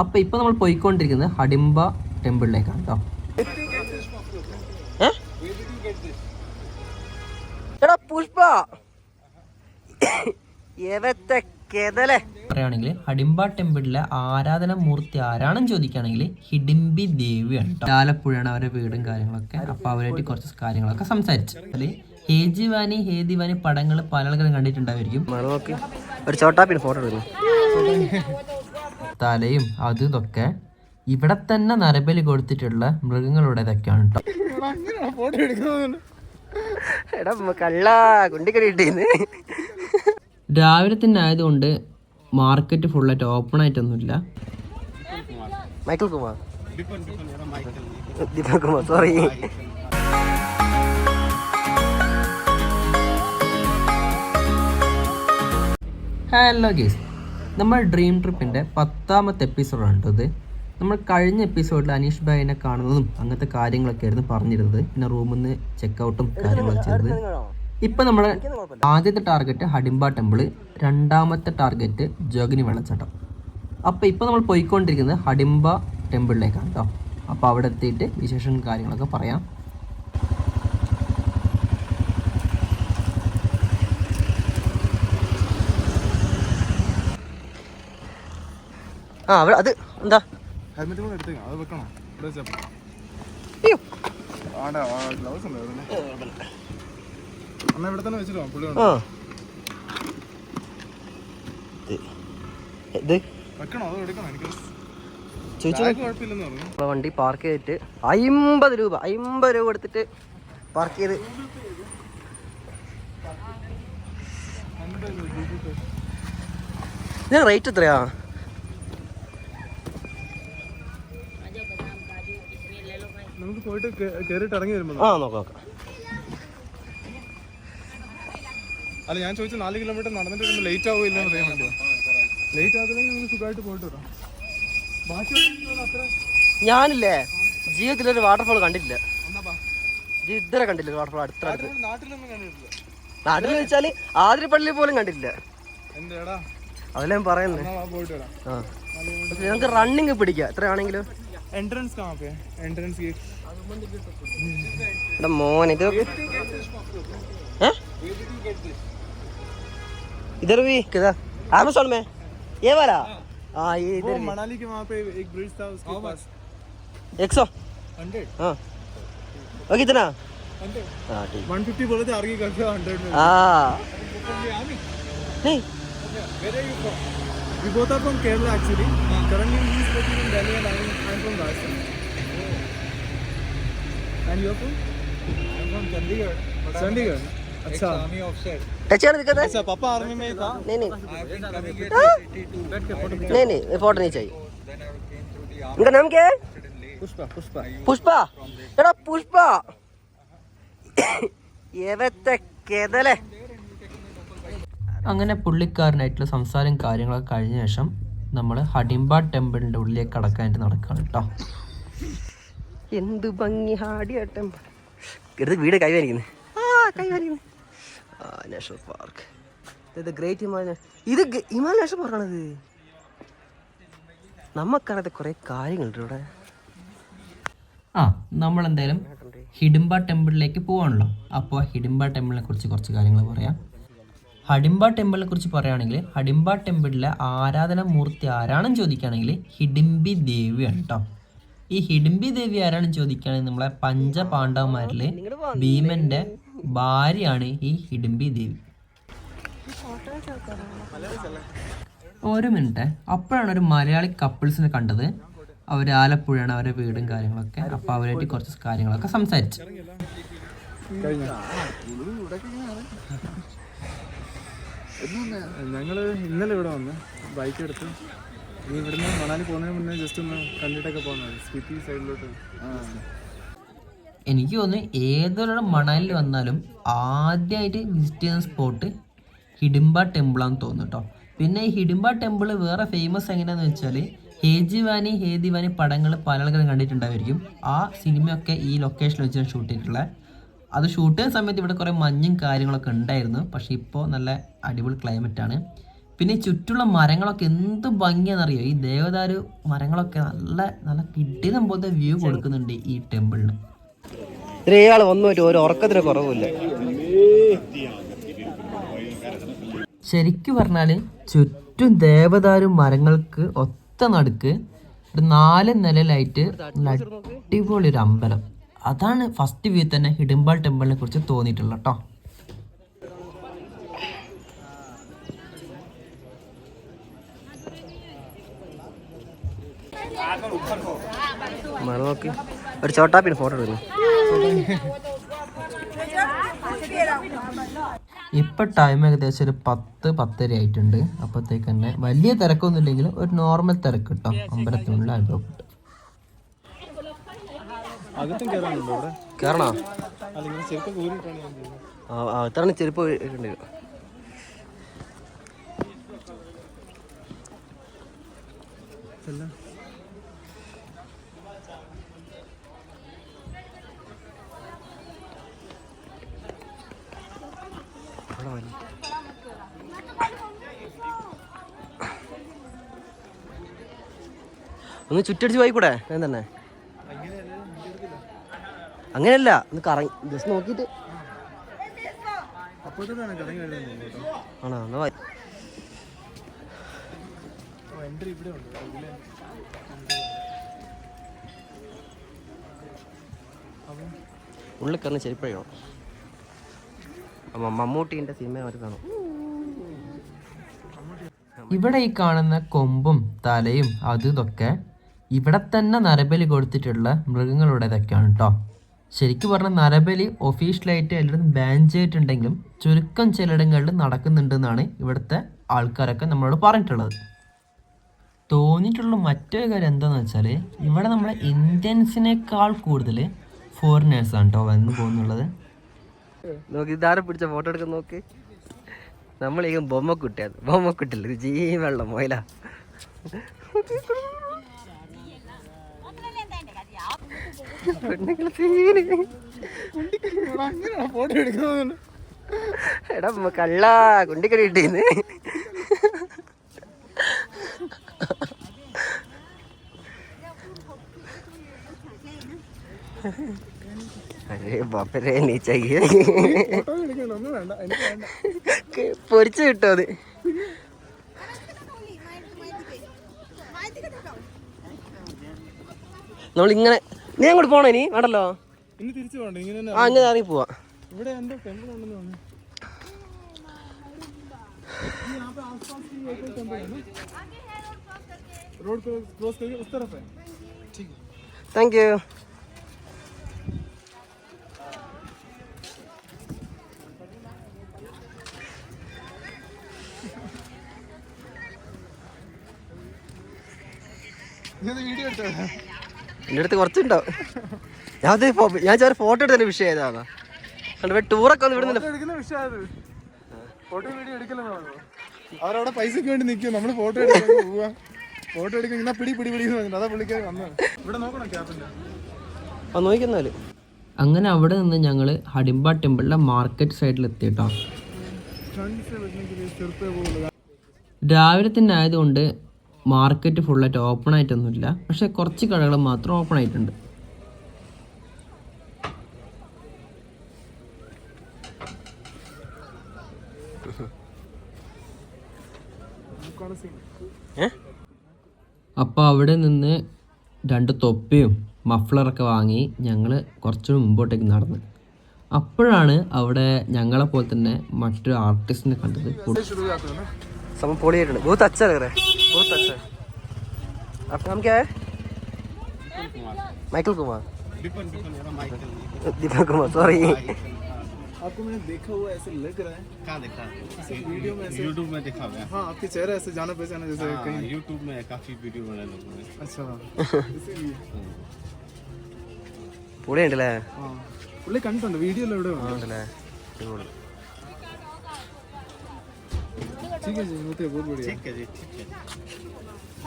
അപ്പോൾ ഇപ്പോൾ നമ്മൾ പോയിക്കൊണ്ടിരിക്കുന്നത് ഹഡിംബ ടെമ്പിളിലേക്കാണ് കേട്ടോ എടാ പുഷ്പ. എവത്തെ കെതലേ? പറയുകയാണെങ്കിൽ ഹഡിംബ ടെമ്പിളിലെ ആരാധന മൂർത്തി ആരാണെന്ന് ചോദിക്കുകയാണെങ്കിൽ ഹിഡിംബി ദേവിയാണ് ആലപ്പുഴയാണ് അവരുടെ വീടും കാര്യങ്ങളൊക്കെ. അപ്പോൾ അവരായിട്ട് കുറച്ച് കാര്യങ്ങളൊക്കെ സംസാരിച്ചു. അതിൽ ഹേജിവാനി ഹേദിവാനി പടങ്ങൾ പല ആൾക്കാരും കണ്ടിട്ടുണ്ടായിരിക്കും ഒരു ചോട്ടാപ്പിന് ഫോട്ടോ എടുക്കുന്നു തലയും അതും ഇതൊക്കെ ഇവിടെ തന്നെ നരബലി കൊടുത്തിട്ടുള്ള മൃഗങ്ങളുടേതൊക്കെയാണ് കേട്ടോ കള്ള രാവിലെ തന്നെ ആയതുകൊണ്ട് മാർക്കറ്റ് ഫുള്ളായിട്ട് open ആയിട്ടൊന്നുമില്ല. Michael Kumar Deepak Kumar sorry hello guys നമ്മൾ ഡ്രീം ട്രിപ്പിന്റെ പത്താമത്തെ എപ്പിസോഡാണ് കേട്ടോ ഇത്. നമ്മൾ കഴിഞ്ഞ എപ്പിസോഡിൽ അനീഷ് ഭായിനെ കാണുന്നതും അങ്ങനത്തെ കാര്യങ്ങളൊക്കെ ആയിരുന്നു പറഞ്ഞിരുന്നത്. പിന്നെ റൂമിൽ നിന്ന് ചെക്കൗട്ടും കാര്യങ്ങളൊക്കെ ചെയ്തത്. ഇപ്പം നമ്മുടെ ആദ്യത്തെ ടാർഗറ്റ് ഹഡിംബ ടെമ്പിൾ രണ്ടാമത്തെ ടാർഗറ്റ് ജോഗിനി വെള്ളച്ചാട്ടം. അപ്പോൾ ഇപ്പോൾ നമ്മൾ പോയിക്കൊണ്ടിരിക്കുന്നത് ഹഡിംബ ടെമ്പിളിലേക്കാണ് കേട്ടോ. അപ്പോൾ അവിടെ എത്തിയിട്ട് വിശേഷം കാര്യങ്ങളൊക്കെ പറയാം. ആ അവിടെ അത് എന്താ? ഹെൽമെറ്റ് കൂടെ എടുത്തേക്കാം അത് വെക്കണോ? ഇവിടെ വെച്ചാ അയ്യോ. ഇവിടെ തന്നെ വെച്ചിട്ടോ പുള്ളി ആ. ഇത്. ഇത്? വെക്കണോ? അത് എടുക്കണോ? എനിക്ക് ചോദിച്ചു. ബാഗ് കുഴപ്പമില്ലെന്ന് പറഞ്ഞു. നമ്മളെ വണ്ടി പാർക്ക് ചെയ്തിട്ട് അമ്പത് രൂപ അമ്പത് രൂപ എടുത്തിട്ട് പാർക്ക് ചെയ്ത്. ഞാൻ റേറ്റ് എത്രയാ? നമുക്ക് പോയിട്ട് കേറിട്ട് ഇറങ്ങി വരുമ്പോൾ ആ നോക്കാം നോക്കാം. അല്ല ഞാൻ ചോദിച്ചു നാല് കിലോമീറ്റർ നടന്നിട്ട് വരുമ്പോൾ ലേറ്റ് ആവുമല്ലോ അറിയാൻ വേണ്ടിയാ. ലേറ്റ് ആകുന്നില്ലെങ്കിൽ നിങ്ങൾ സുഖമായിട്ട് പോയിട്ട് വരാം. ബാക്കി അത്ര ഞാനില്ലേ ജീവിതത്തിൽ ഒരു വാട്ടർഫോൾ കണ്ടിട്ടില്ല. ഇതുവരെ കണ്ടില്ല വാട്ടർഫോൾ അടുത്ത നാട്ടിലൊന്നും കണ്ടിട്ടില്ല. നാട്ടിൽ വെച്ചാൽ ആതിരപ്പള്ളി പോലും കണ്ടിട്ടില്ല. അതല്ല ഞാൻ പറയുന്നത് നമുക്ക് റണ്ണിങ് പിടിക്കാം. എത്രയാണെങ്കിലും? എൻട്രൻസ് എൻട്രൻസ് पे एंट्रेंस गेट എടാ മോൻ ഇത് हैं? इधर भी किधर अमेजोन में ये वाला हाँ ये वो इधर भी मनाली के वहाँ पे एक ब्रिज था उसके पास एक सौ हंड्रेड हाँ वो कितना हंड्रेड हाँ ठीक वन फिफ्टी बोले थे आर्गी करके हंड्रेड में हाँ नहीं Where are you from? We both are from Kerala actually. Currently he is working in Delhi and I am I am from Rajasthan. And you are from? I am from Chandigarh. Chandigarh. Photo നീ ചായ പുഷ്പ എടാ പുഷ്പ. എവത്തെ കെതലെ? അങ്ങനെ പുള്ളിക്കാരനായിട്ടുള്ള സംസാരം കാര്യങ്ങളൊക്കെ കഴിഞ്ഞ ശേഷം നമ്മൾ ഹടിമ്പ ടെമ്പിളിന്റെ ഉള്ളിലേക്ക് കടക്കാനായിട്ട് നടക്കുകയാണ് കേട്ടോ. എന്ത് ഭംഗി ഹാടിയാട്ടം. എടുത്ത് വീട് കൈവാനിക്കുന്നു ആ കൈവാനിക്കുന്നു ആ നാഷണൽ പാർക്ക് ഇത് ഗ്രേറ്റ് ഹിമാലയ ഇത് ഹിമാലയ നാഷണൽ പാർക്കാണത് നമുക്കറിയാത്ത കുറേ കാര്യങ്ങളുണ്ട് ഇവിടെ. ആ നമ്മൾ എന്തായാലും ഹിഡിംബ ടെമ്പിളിലേക്ക് പോവാണല്ലോ. അപ്പോൾ ഹിഡിംബ ടെമ്പിളിനെ കുറിച്ച് കുറച്ച് കാര്യങ്ങൾ പറയാം. ഹഡിംബ ടെമ്പിളിനെ കുറിച്ച് പറയുകയാണെങ്കിൽ ഹഡിംബ ടെമ്പിളിലെ ആരാധന മൂർത്തി ആരാണെന്ന് ചോദിക്കുകയാണെങ്കിൽ ഹിഡിംബി ദേവിയാണ് കേട്ടോ ഈ ഹിഡിംബി ദേവി ആരാണെന്ന് ചോദിക്കുകയാണെങ്കിൽ നമ്മളെ പഞ്ചപാണ്ഡവന്മാരിൽ ഭീമന്റെ ഭാര്യയാണ് ഈ ഹിഡിംബി ദേവി. ഒരു മിനിറ്റ്. അപ്പോഴാണ് ഒരു മലയാളി കപ്പിൾസിനെ കണ്ടത്. അവർ ആലപ്പുഴയാണ് അവരുടെ വീടും കാര്യങ്ങളൊക്കെ. അപ്പോൾ അവരായിട്ട് കുറച്ച് കാര്യങ്ങളൊക്കെ സംസാരിച്ചു. ഞങ്ങൾ ഇന്നലെ ഇവിടെ വന്ന് ബൈക്ക് എടുത്ത് ഇനി ഇവിടുന്ന് മണാലി പോകുന്നതിന് മുന്നേ ജസ്റ്റ് ഒന്ന് കണ്ടിട്ടൊക്കെ പോകുന്നത് സ്പിറ്റി സൈഡിലോട്ട് എനിക്ക് തോന്നുന്നു ഏതൊരു മണലിൽ വന്നാലും ആദ്യമായിട്ട് വിസിറ്റ് ചെയ്യുന്ന സ്പോട്ട് ഹിഡിംബ ടെമ്പിളാന്ന് തോന്നുന്നു കേട്ടോ പിന്നെ ഈ ഹിഡിംബ ടെമ്പിൾ വേറെ ഫേമസ് എങ്ങനെയാന്ന് വെച്ചാൽ ഹേജിവാനി ഹേദിവാനി പടങ്ങൾ പല ആൾക്കാരും കണ്ടിട്ടുണ്ടായിരിക്കും ആ സിനിമയൊക്കെ ഈ ലൊക്കേഷനിൽ വെച്ചാണ് ഷൂട്ട് ചെയ്തിട്ടുള്ളത് അത് ഷൂട്ട് ചെയ്യുന്ന സമയത്ത് ഇവിടെ കുറേ മഞ്ഞും കാര്യങ്ങളൊക്കെ ഉണ്ടായിരുന്നു. പക്ഷേ ഇപ്പോൾ നല്ല അടിപൊളി ക്ലൈമറ്റാണ് ആണ്. പിന്നെ ഈ ചുറ്റുള്ള മരങ്ങളൊക്കെ എന്ത് ഭംഗിയാണെന്നറിയോ? ഈ ദേവദാരു മരങ്ങളൊക്കെ നല്ല നല്ല കിട്ടിയ പോലത്തെ വ്യൂ കൊടുക്കുന്നുണ്ട് ഈ ടെമ്പിളിന് ഇയാൾ വന്നു പറ്റും ഒരു ഉറക്കത്തിന് കുറവില്ല. ശരിക്കും പറഞ്ഞാൽ ചുറ്റും ദേവദാരു മരങ്ങൾക്ക് ഒത്ത നടുക്ക് ഒരു നാല് നിലയിലായിട്ട് അടിപൊളി ഒരു അമ്പലം. അതാണ് ഫസ്റ്റ് വ്യൂ തന്നെ ഹിഡിംബാൾ ടെമ്പിളിനെ കുറിച്ച് തോന്നിയിട്ടുള്ളത് കേട്ടോ മഴ നോക്കി. ഒരു ചോട്ടാപ്പിന് ഫോട്ടോ എടുക്കുന്നു. ഇപ്പൊ ടൈം ഏകദേശം ഒരു പത്ത് പത്തര ആയിട്ടുണ്ട്. അപ്പത്തേക്ക് തന്നെ വലിയ തിരക്കൊന്നും ഇല്ലെങ്കിലും ഒരു നോർമൽ തിരക്ക് കിട്ടാം അമ്പലത്തിനുള്ള അനുഭവം കയറണോ അത്താണ് ചെരുപ്പ് ഒന്ന് ചുറ്റടിച്ച് പോയിക്കൂടെ? ഞാൻ തന്നെ. അങ്ങനെയല്ല ഒന്ന് കറങ്ങി ജസ്റ്റ് നോക്കിട്ട് ആണോ? എന്നാ. എൻട്രി ഇവിടെ ഉണ്ട് ഉള്ളിൽ കയറുന്ന ചെരുപ്പഴോ മമ്മൂട്ടീന്റെ സിനിമ അവർ കാണും. ഇവിടെ ഈ കാണുന്ന കൊമ്പും തലയും അതും ഇതൊക്കെ ഇവിടെ തന്നെ നരബലി കൊടുത്തിട്ടുള്ള മൃഗങ്ങളുടേതൊക്കെയാണ് കേട്ടോ ശരിക്കും പറഞ്ഞാൽ നരബലി ഒഫീഷ്യലായിട്ട് എല്ലായിടത്തും ബാൻ ചെയ്തിട്ടുണ്ടെങ്കിലും ചുരുക്കം ചിലയിടങ്ങളിൽ നടക്കുന്നുണ്ടെന്നാണ് ഇവിടുത്തെ ആൾക്കാരൊക്കെ നമ്മളോട് പറഞ്ഞിട്ടുള്ളത്. തോന്നിയിട്ടുള്ള മറ്റൊരു കാര്യം എന്താണെന്ന് വെച്ചാൽ ഇവിടെ നമ്മളെ ഇന്ത്യൻസിനേക്കാൾ കൂടുതൽ ഫോറിനേഴ്സാണ് കേട്ടോ വന്നു പോകുന്നുള്ളത്. നോക്കി ഇതാരെ പിടിച്ച ഫോട്ടോ എടുക്കാൻ നോക്ക്. നമ്മളീ ബൊമ്മക്കുട്ടിയാണ്. ബൊമ്മക്കുട്ടില്ല ജീവെള്ളം മൊയില. പെണ്ണുങ്ങൾ തീരെ. അങ്ങനെയാണ് ഫോട്ടോ എടുക്കുന്നത്? എടാ കള്ള കുണ്ടിക്കടി കിട്ടിന്ന്. അരേ ബാപ്പരേ പൊരിച്ചു കിട്ടോ അത്. നമ്മളിങ്ങനെ നീ അങ്ങോട്ട് പോണോ ഇനി വേണ്ടല്ലോ ഇനി തിരിച്ചു പോകണ്ട ഇങ്ങനെ തന്നെ ആ ഇങ്ങനെ ഇറങ്ങി പോവാ ഇവിടെ എന്തോ ടെമ്പിൾ ഉണ്ടെന്ന് പറഞ്ഞു रोड क्रॉस करके उस तरफ है ठीक है താങ്ക് യു നീ വീഡിയോ എടുത്തോ എന്റെ അടുത്ത് കുറച്ചുണ്ടാവും ഞാൻ ഞാൻ ചെറിയ ഫോട്ടോ എടുത്തതിന് വിഷയം ഏതാണ് കണ്ടു ടൂറൊക്കെ ഒന്ന് വിടുന്നില്ല അവരവിടെ പൈസക്ക് വേണ്ടി നിൽക്കും നമ്മൾ ഫോട്ടോ എടുക്കാൻ ഫോട്ടോ എടുക്കാൻ പിടി പിടി പിടി അതാ പുള്ളിക്കാർ വന്നു ഇവിടെ നോക്കണം ക്യാപ്പില്ല അങ്ങനെ അവിടെ നിന്ന് ഞങ്ങൾ ഹടിമ്പ ടെമ്പിളിലെ മാർക്കറ്റ് സൈഡിൽ എത്തിയിട്ടോ. രാവിലെ തന്നെ ആയതുകൊണ്ട് മാർക്കറ്റ് ഫുള്ളായിട്ട് ഓപ്പൺ ആയിട്ടൊന്നുമില്ല. പക്ഷേ കുറച്ച് കടകൾ മാത്രം ഓപ്പൺ ആയിട്ടുണ്ട്. അപ്പോൾ അവിടെ നിന്ന് രണ്ട് തൊപ്പിയും മഫ്ളറൊക്കെ വാങ്ങി ഞങ്ങൾ കുറച്ചുകൂടി മുമ്പോട്ടേക്ക് നടന്ന്. അപ്പോഴാണ് അവിടെ ഞങ്ങളെ പോലെ തന്നെ മറ്റൊരു ആർട്ടിസ്റ്റിനെ കണ്ടത്. सब पोड़ी है बहुत अच्छा लग रहा है बहुत अच्छा है आपका नाम क्या है माइकल कुमार दीपक कुमार सॉरी आपको मैंने देखा हुआ ऐसे लग रहा है कहाँ देखा ऐसे वीडियो में ऐसे यूट्यूब में देखा हुआ है हाँ आपके चेहरा ऐसे जाना पहचाना जैसे कहीं यूट्यूब में काफी वीडियो बनाए लोगों ने अच्छा इसीलिए പൊളി ഉണ്ടല്ലേ हाँ പുള്ളി കണ്ടിട്ടുണ്ട് വീഡിയോയിൽ എവിടെ ഉണ്ട് ഉണ്ടല്ലേ ठीक है जी होते हैं, बहुत बढ़िया ठीक है जी ठीक है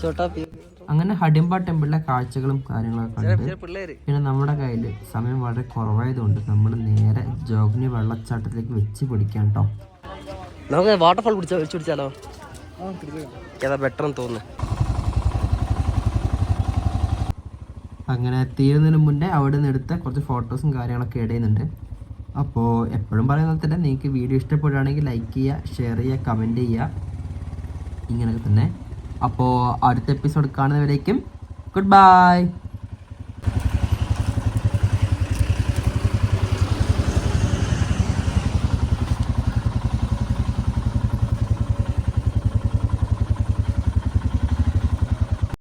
छोटा पी അങ്ങനെ ഹഡിംബ ടെമ്പിളിലെ കാഴ്ചകളും കാര്യങ്ങളൊക്കെ കണ്ട് ചില പിള്ളേര് പിന്നെ നമ്മുടെ കയ്യിൽ സമയം വളരെ കുറവായതുകൊണ്ട് നമ്മൾ നേരെ ജോഗിനി വെള്ളച്ചാട്ടത്തിലേക്ക് വെച്ച് പിടിക്കാം കേട്ടോ നമുക്ക് വാട്ടർഫാൾ പിടിച്ചാ വെച്ച് പിടിച്ചാലോ ആ പിടിച്ചേക്കാം ഏതാ ബെറ്റർ എന്ന് തോന്നുന്നു അങ്ങനെ തീരുന്നതിന് മുന്നേ അവിടെ നിന്ന് എടുത്ത കുറച്ച് ഫോട്ടോസും കാര്യങ്ങളൊക്കെ ഇടുന്നുണ്ട് അപ്പോൾ എപ്പോഴും പറയുന്നത് തന്നെ നിങ്ങൾക്ക് വീഡിയോ ഇഷ്ടപ്പെടുകയാണെങ്കിൽ ലൈക്ക് ചെയ്യുക ഷെയർ ചെയ്യുക കമന്റ് ചെയ്യുക. ഇങ്ങനെയൊക്കെ തന്നെ. അപ്പോൾ അടുത്ത എപ്പിസോഡ് കാണുന്നവരേക്കും ഗുഡ് ബൈ